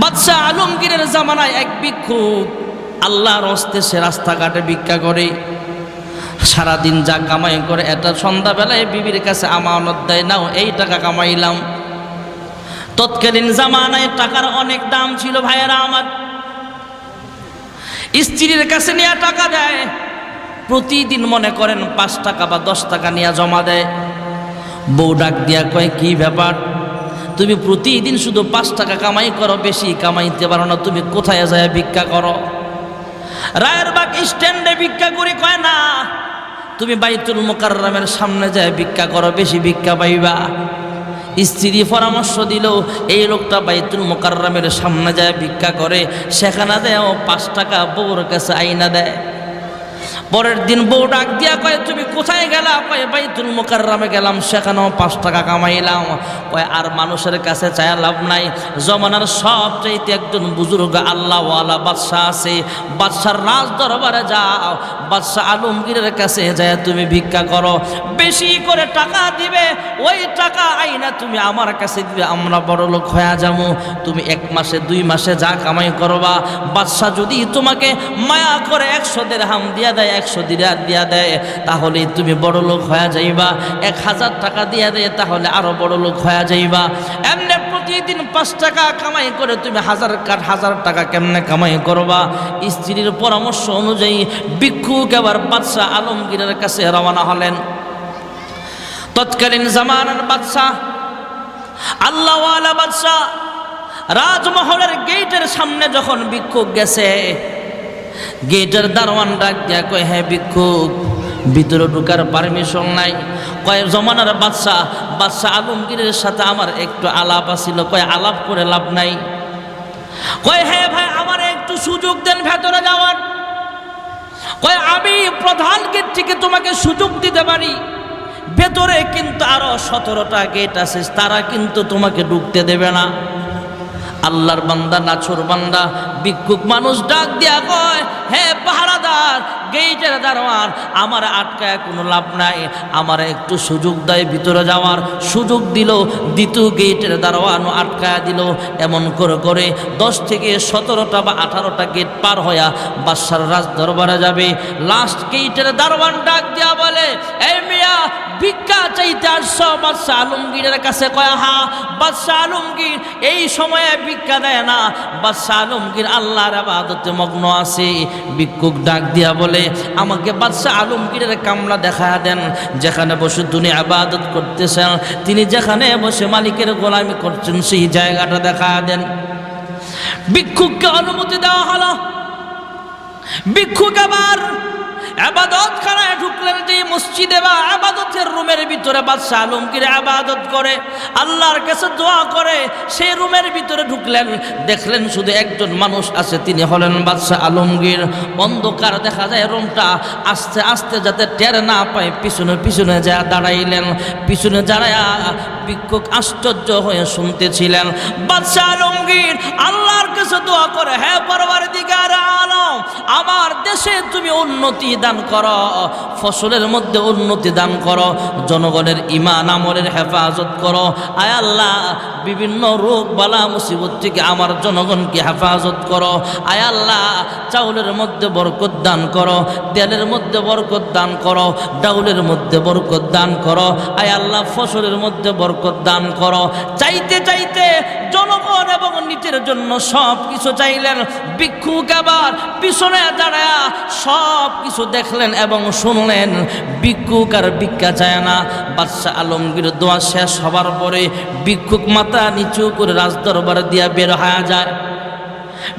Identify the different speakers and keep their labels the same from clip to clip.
Speaker 1: বাদশাহ আলমগীরের জামানায় এক ভিক্ষুক আল্লাহর হস্তে সে রাস্তাঘাটে ভিক্ষা করে। সারাদিন যা কামাই করে এটা সন্ধ্যাবেলায় বিবির কাছে আমানত দেয়, নাও, এই টাকা কামাইলাম। তৎকালীন জামানায় টাকার অনেক দাম ছিল, ভাইয়েরা আমার। স্ত্রীর কাছে নিয়ে টাকা দেয়। প্রতিদিন মনে করেন পাঁচ টাকা বা দশ টাকা নিয়ে জমা দেয়। বউ ডাক দিয়া কয়, কি ব্যাপার? তুমি প্রতিদিন শুধু পাঁচ টাকা কামাই করো, বেশি কামাইতে পারো না, তুমি কোথায় যায় ভিক্ষা করো? রায়ের বাগ স্ট্যান্ডে ভিক্ষা করে কয় না, তুমি বাইতুল মোকাররমের সামনে যায় ভিক্ষা করো, বেশি ভিক্ষা পাইবা। স্ত্রী পরামর্শ দিল, এই লোকটা বাইতুল মোকাররমের সামনে যায় ভিক্ষা করে, সেখানে দেয় পাঁচ টাকা বউর কাছে আইনা দেয়। পরের দিন বউ ডাক দিয়া কয়, তুমি কোথায় গেলা? কয়, বাইতুল মোকাররামে গেলাম, সেখানেও পাঁচ টাকা কামাইলাম। কয়, আর মানুষের কাছে চায় লাভ নাই। জমানার সব চাইতে একজন বুজুর্গ আল্লাহওয়ালা বাদশাহ আছে। বাদশার রাজ দরবারে যাও। বাদশাহ আলমগীরের কাছে যায়, তুমি ভিক্ষা করো। বেশি করে টাকা দিবে, ওই টাকা আইনা তুমি আমার কাছে দিবে, আমরা বড় লোক হয়ে যাব। তুমি এক মাসে, দুই মাসে যা কামাই করবা। বাদশাহ যদি তোমাকে মায়া করে একশো দেড় হাম দিয়া দেয় একশো দিরার দিয়া দেয় তাহলে তুমি বড় লোক হয়ে যাইবা। এক হাজার টাকা দিয়া দেয়, তাহলে আরও বড় লোক হয়ে যাইবা। এমনি প্রতিদিন পাঁচ টাকা কামাই করে তুমি হাজার কাঠ, হাজার টাকা কেমনে কামাই করবা? স্ত্রীর পরামর্শ অনুযায়ী ভিক্ষুক এবার বাদশাহ আলমগীরের কাছে রওনা হলেন। তৎকালীন জামানার বাদশাহ, আল্লাহওয়ালা বাদশাহ, রাজমহলের গেটের সামনে যখন ভিক্ষুক গেছে গেটের দারোয়ান ডাক দিয়া কয় হ্যাঁ ভিক্ষুক, ভিতরে ঢুকার পারমিশন নাই। কয়, জমানার বাদশাহ বাদশাহ আলমগীরের সাথে আমার একটু আলাপ আছিল। কয়, আলাপ করে লাভ নাই। কয় হ্যাঁ ভাই, আমার একটু সুযোগ দেন ভেতরে যাওয়ার। কয়, আমি প্রধান গেট থেকে তোমাকে সুযোগ দিতে পারি। ভেতরে কিন্তু আরও সতেরোটা গেট আছে, তারা কিন্তু তোমাকে ঢুকতে দেবে না। আল্লাহর বান্দা, নাছর বান্দা, ভিক্ষুক মানুষ ডাক দিয়া কয়, হে পাহারাদার, গেইটের দারোয়ান, আমার আটকায় কোনো লাভ নাই, আমার একটু সুযোগ দেয় ভিতরে যাওয়ার। সুযোগ দিল, দ্বিতীয় গেইটের দারোয়ানও আটকায় দিল। এমন করে করে দশ থেকে সতেরোটা বা আঠারোটা গেট পার হইয়া বাদশার রাজ দরবারে যাবে। লাস্ট গেইটের দারোয়ান ডাক দিয়া বলে, এই মিয়া, ভিক্ষা আসছো বাদশাহ আলমগীরের কাছে কয়, হা, বাদশাহ আলমগীর এই সময়ে ভিক্ষা দেয় না। বাদশাহ আলমগীর আল্লাহর আবাদতে মগ্ন আছে। ভিক্ষুক ডাক দিয়া বলে, আমাকে বাদশাহ আলমগীরের কামলা দেখা দেন। যেখানে বসে তিনি আবাদত করতেছেন, তিনি যেখানে বসে মালিকের গোলামি করছেন, সেই জায়গাটা দেখা দেন। ভিক্ষুককে অনুমতি দেওয়া হলো। ভিক্ষুক আবার আবাদত খানায় ঢুকলেন যে মসজিদে বা আবাদতের রুমের ভিতরে বাদশাহ আলমগীর আবাদত করে, আল্লাহর কাছে দোয়া করে সেই রুমের ভিতরে ঢুকলেন। দেখলেন শুধু একজন মানুষ আছে, তিনি হলেন বাদশাহ আলমগীর। অন্ধকার দেখা যায় রুমটা, আস্তে আস্তে যাতে টের না পায়, পিছনে পিছনে যা দাঁড়াইলেন, পিছনে দাঁড়ায়া ভিক্ষুক আশ্চর্য হয়ে শুনতেছিলেন। বাদশাহ আলমগীর আল্লাহর কাছে দোয়া করে হ্যাঁ পরবার দিগার আলম, আমার দেশে তুমি উন্নতি দান করো, ফসলের মধ্যে উন্নতি দান করো, জনগণের ইমান আমলের হেফাজত করো। আয় আল্লাহ, বিভিন্ন রোগ বালা মুসিবত থেকে আমার জনগণকে হেফাজত করো। আয় আল্লাহ, চাউলের মধ্যে বরকত দান করো, তেলের মধ্যে বরকত দান করো, ডাউলের মধ্যে বরকত দান করো। আয় আল্লাহ, ফসলের মধ্যে বরকত দান করো। চাইতে চাইতে জনগণ এবং নিজের জন্য সব কিছু চাইলেন, ভিক্ষুক আবার পিছনে দাঁড়ায়া সব কিছু দেখলেন এবং শুনলেন, ভিক্ষুক আর ভিক্ষা চায় না। বাদশাহ আলমগীর দোয়া শেষ হবার পরে ভিক্ষুক মাথা নিচু করে রাজদরবারে দিয়া বের হয়ে যায়।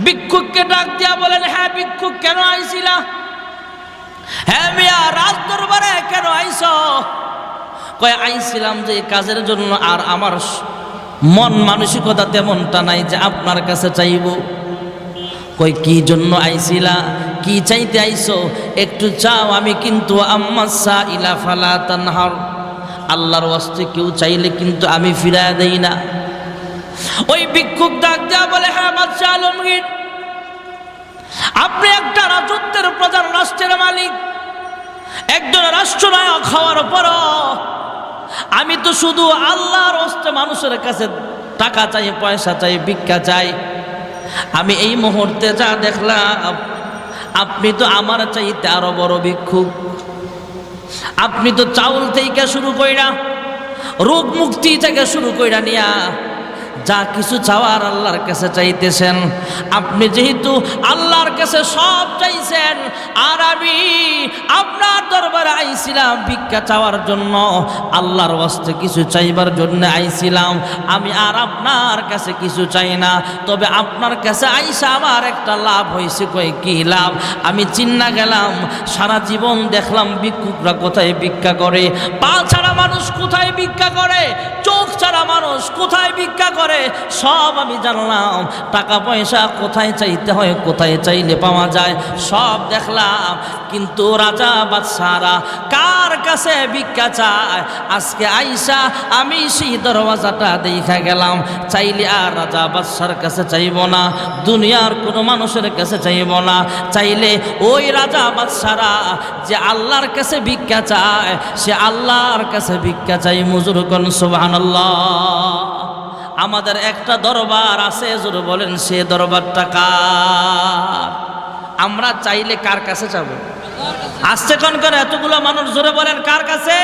Speaker 1: ভিক্ষুককে ডাক দিয়া বলেন হ্যাঁ ভিক্ষুক, কেন আইছিলা? হ্যাঁ মিয়া রাজ দরবারে কেন আইস কয়, আইছিলাম যে কাজের জন্য আর আমার মন মানসিকতা তেমনটা নাই যে আপনার কাছে চাইব। কই, কি জন্য আইছিলা? কি চাইতে আইছো? একটু চাও, আমি কিন্তু আম্মা সা ইলা ফালা তানহার। আল্লাহর ওয়াস্তে কেউ চাইলে কিন্তু আমি ফিরায় দেই না। ওই ভিক্ষুক ডাক দেয়া বলে হ্যাঁ বাদশাহ আলমগীর, আপনি একটা রাজত্বের প্রধান রাষ্ট্রের মালিক। একজন রাষ্ট্রনায়ক হওয়ার পরও আমি তো শুধু আল্লাহর হস্তে মানুষের কাছে টাকা চাই, পয়সা চাই, ভিক্ষা চাই। আমি এই মুহূর্তে যা দেখলাম, আপনি তো আমার চাইতে আরও বড় ভিক্ষুক। আপনি তো চাউল থেকে শুরু কইরা, রোগ মুক্তি থেকে শুরু কইরা নিয়া যা কিছু চাওয়ার আল্লাহর কাছে চাইতেছেন। আপনি যেহেতু আল্লাহর কাছে সব চাইছেন আর আমি আপনার দরবারে আইছিলাম ভিক্ষা চাওয়ার জন্য। আল্লাহর ওয়াস্তে কিছু চাইবার জন্য আইছিলাম। আমি আর আপনার কাছে কিছু চাই না। তবে আপনার কাছে আইসা আমার একটা লাভ হয়েছে কই কি লাভ? আমি চিন্না গেলাম, সারা জীবন দেখলাম ভিক্ষুকরা কোথায় ভিক্ষা করে। পা ছাড়া মানুষ কোথায় ভিক্ষা করে? চোখ ছাড়া মানুষ কোথায় ভিক্ষা করে? সব আমি জানলাম। টাকা পয়সা কোথায় চাইতে হয়, কোথায় চাইলে পাওয়া যায়? সব দেখলাম। কিন্তু রাজা বাদশারা কার কাছে ভিক্ষা চায়? আজকে আইসা আমি সেই দরওয়াজাটা দেখা গেলাম। চাইলে আর রাজা বাদশার কাছে চাইব না। দুনিয়ার কোনো মানুষের কাছে চাইব না। চাইলে ওই রাজা বাদশারা যে আল্লাহর কাছে ভিক্ষা চায়, সে আল্লাহর কাছে ভিক্ষা চাই মুজুর কন আমাদের একটা দরবার আছে জোর বলেন, সে দরবারটা কার? আমরা চাইলে কার কাছে যাব? আসছে কন করে? এতগুলো মানুষ জোরে বলেন, কার কাছে?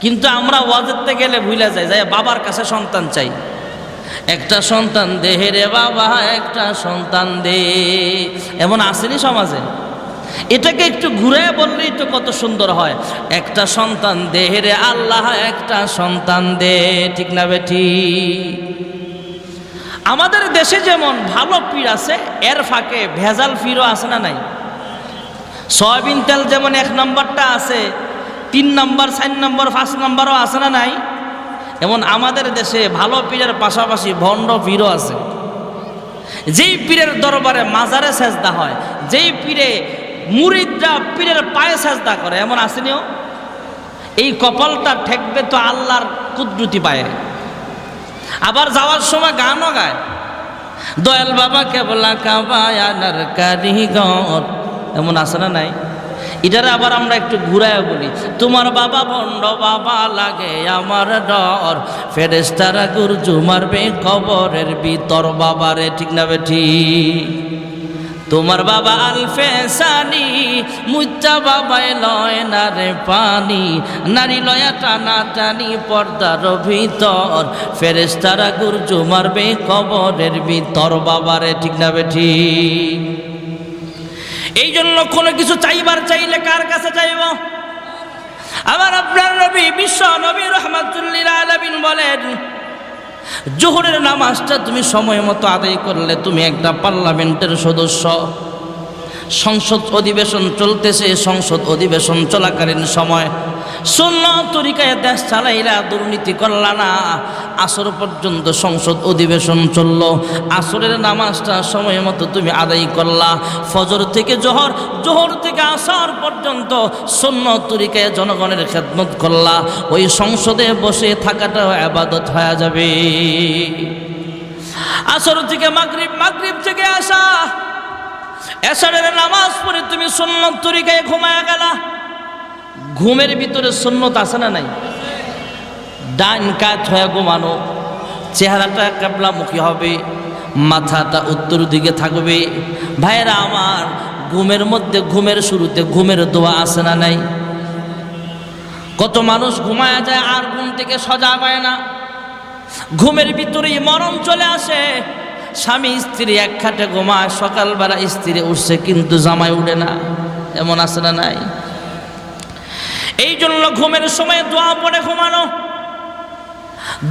Speaker 1: কিন্তু আমরা ওয়াজেরতে গেলে ভুলে যাই যাই, বাবার কাছে সন্তান চাই। একটা সন্তান দেহে রে বাবা, একটা সন্তান দে। এমন আসেনি সমাজে? এটাকে একটু ঘুরে বললেই তো কত সুন্দর হয়। একটা সন্তান দে রে আল্লাহ, একটা সন্তান দে, ঠিক না বেঠি আমাদের দেশে যেমন ভালো পীর আছে, এর ফাঁকে ভেজাল পীরও আছে না নাই? সয়াবিন তেল যেমন এক নম্বরটা আছে, তিন নম্বর, চার নম্বর, পাঁচ নম্বরও আছে না নাই? এমন আমাদের দেশে ভালো পীরের পাশাপাশি ভণ্ড পীরও আছে। যেই পীরের দরবারে মাজারে সেজদা হয়, যেই পীরে মুরিদরা পীরের পায়ে সেজদা করে, এমন আসেনিও এই কপালটা ঠেকবে তো আল্লাহর কুদরতি পায়ে। আবার যাওয়ার সময় গানও গায়। দয়াল বাবা কেবলা এমন আছে না নাই? এটারে আবার আমরা একটু ঘুরায় বলি, তোমার বাবা বন্ড বাবা লাগে আমার ডর। ফেরেস্তারা গুরজু মারবে কবরের ভিতর বাবারে। ঠিক না বেঠি তোমার বাবা আলফেসানি মুচ্চা বাবায় লয় না রে পানি। নারী লয়া টানা টানি পর্দার ভিতর ফেরেস্তারা গুরজু মারবে কবরের ভিতর। বাবারে, ঠিক না বেঠি এই জন্য কোনো কিছু চাইবার চাইলে কার কাছে চাইব? আবার আপনার নবী বিশ্ব নবী রহমাতুল্লিল বলেন জোহরের নামাজটা তুমি সময় মতো আদায় করলে তুমি একটা পার্লামেন্টের সদস্য। সংসদ অধিবেশন চলতেছে, সংসদ অধিবেশন চলাকালীন সময় শূন্য তরিকায় দেশ চালাইলা দুর্নীতি করলা না। আসর পর্যন্ত সংসদ অধিবেশন চলল। আসরের নামাজটা সময় মতো তুমি আদায় করলা। ফজর থেকে জোহর জোহর থেকে আসর পর্যন্ত শূন্য তরিকায় জনগণের খেদমত করলা। ওই সংসদে বসে থাকাটাও আবাদত হয়ে যাবে। আসর থেকে মাগরিব মাগরিব থেকে আসা এসারের নামাজ পড়ে তুমি সুন্নত তরিকায় ঘুমায় গেলা। ঘুমের ভিতরে সুন্নত আছে না নাই? ডান কাত হয়ে ঘুমানো, চেহারাটা কাবলামুখী হবে, মাথাটা উত্তর দিকে থাকবে। ভাইরা আমার, ঘুমের মধ্যে, ঘুমের শুরুতে ঘুমের দোয়া আছে না নাই? কত মানুষ ঘুমায়া যায় আর ঘুম থেকে সজা পায় না। ঘুমের ভিতরেই মরণ চলে আসে। স্বামী, স্ত্রী এক খাটে ঘুমায়, সকালবেলা স্ত্রী উঠছে কিন্তু জামাই উঠে না। এমন আছে না নাই? এই জন্য ঘুমের সময় দোয়া পড়ে ঘুমানো।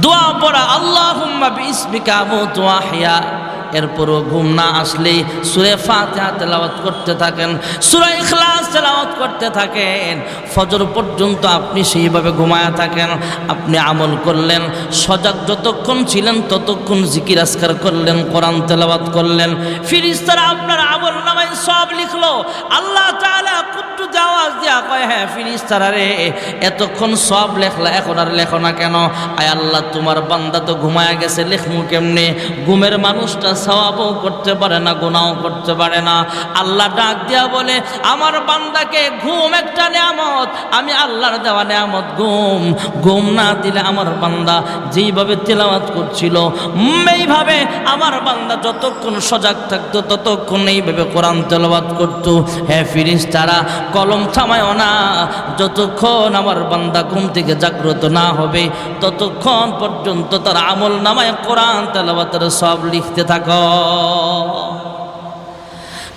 Speaker 1: দোয়া পড়া আল্লাহ এরপরও ঘুম না আসলে সুরে ফাতিহা তেলাওয়াত করতে থাকেন, সুরে ইখলাস তেলাওয়াত করতে থাকেন। ফজর পর্যন্ত আপনি সেইভাবে ঘুমায়া থাকেন, আপনি আমল করলেন, সজাগ যতক্ষণ ছিলেন ততক্ষণ জিকির আসকার করলেন, কোরআন তেলাওয়াত করলেন। ফিরিস্তারা আপনার আমল বান্দায় সব লিখলো, আল্লাহ তাআলা কুদ্দুস আওয়াজ দিয়া কয় হ্যাঁ ফিরিস্তারা রে, এতক্ষণ সব লেখলা, এখন আর লেখো না কেন? আয় আল্লাহ, তোমার বান্দা তো ঘুমায় গেছে, লেখমু কেমনে? ঘুমের মানুষটা সওয়াবও করতে পারে না গুনাও করতে পারে না। আল্লাহ ডাক দিয়া বলে, আমার বান্দাকে ঘুম একটা নেয়ামত, আমি আল্লাহর দেওয়া নেয়ামত, ঘুম। ঘুম না দিলে আমার বান্দা যেইভাবে তেলাওয়াত করছিল এইভাবে আমার বান্দা যতক্ষণ সজাগ থাকতো, ততক্ষণ এইভাবে কোরআন তেলাওয়াত করতো। হ্যাঁ ফিরিস তারা কলম থামায় না। যতক্ষণ আমার বান্দা ঘুম থেকে জাগ্রত না হবে, ততক্ষণ পর্যন্ত তার আমল নামায় কোরআন তেলাওয়াতের সব লিখতে থাকো।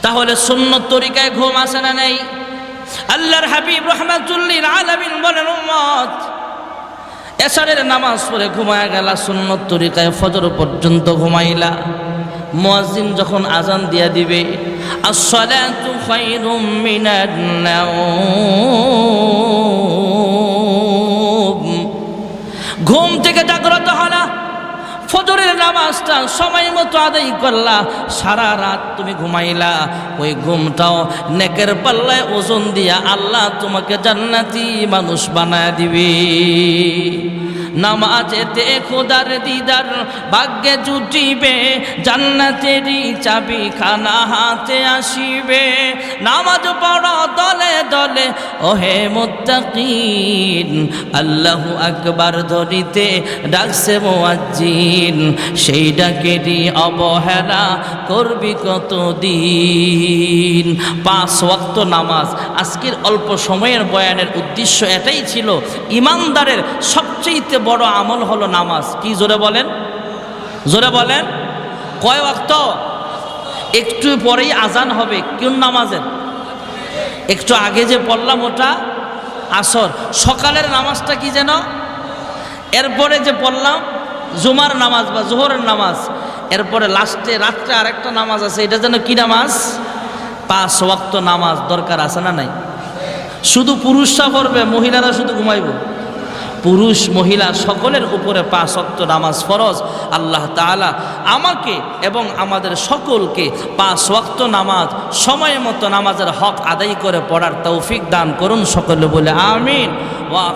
Speaker 1: তাহলে শূন্য তরিকায় ঘুম আসে না নেই। আল্লাহর হাবিব রহমাতুল্লিল আলামিন বলেন, উম্মত, এসারের নামাজ পড়ে ঘুমায় গেলা, সুন্নত তরিকায় ফজর পর্যন্ত ঘুমাইলা। মুয়াজ্জিন যখন আজান দিয়া দিবে আসসালাতু খায়রুম মিনান নাওম ঘুম থেকে জাগ্রত হলা, ফজরের নামাজটা সময় মতো আদায় করলা, সারা রাত তুমি ঘুমাইলা। ওই ঘুমটাও নেকের পাল্লায় ওজন দিয়া আল্লাহ তোমাকে জান্নাতি মানুষ বানায় দিবে। নামাজেতে খোদার দিদার, ভাগ্যে জুটিবে, জান্নাতেরই চাবি খানা হাতে আসিবে। নামাজ পড়ো দলে দলে, ওহে মুত্তাকিন, আল্লাহু আকবার ধরিতে ডাকছে মোয়াজ্জিন, সেই ডাকেরই অবহেলা করবি কত দিন পাঁচ ওয়াক্ত নামাজ, আজকের অল্প সময়ের বয়ানের উদ্দেশ্য এটাই ছিল, ইমানদারের সবচেয়ে বড় আমল হলো নামাজ। কি জোরে বলেন? জোরে বলেন? কয় ওয়াক্ত? একটু পরেই আজান হবে। কোন নামাজের? একটু আগে যে পড়লাম ওটা আসর। সকালের নামাজটা কি যেন? এরপরে যে পড়লাম, জুমার নামাজ বা জোহরের নামাজ, এরপরে লাস্টে রাত্রে আরেকটা নামাজ আছে। এটা যেন কি নামাজ? পাঁচ ওয়াক্ত নামাজ দরকার আছে না নাই? শুধু পুরুষরা পড়বে, মহিলারা শুধু ঘুমাইব। পুরুষ, মহিলা সকলের উপরে পা সত্য নামাজ ফরজ। আল্লাহ তালা আমাকে এবং আমাদের সকলকে পা ওয়াক্ত নামাজ, সময় মতো নামাজের হক আদায় করে পড়ার তৌফিক দান করুন সকলে বলে আমিন।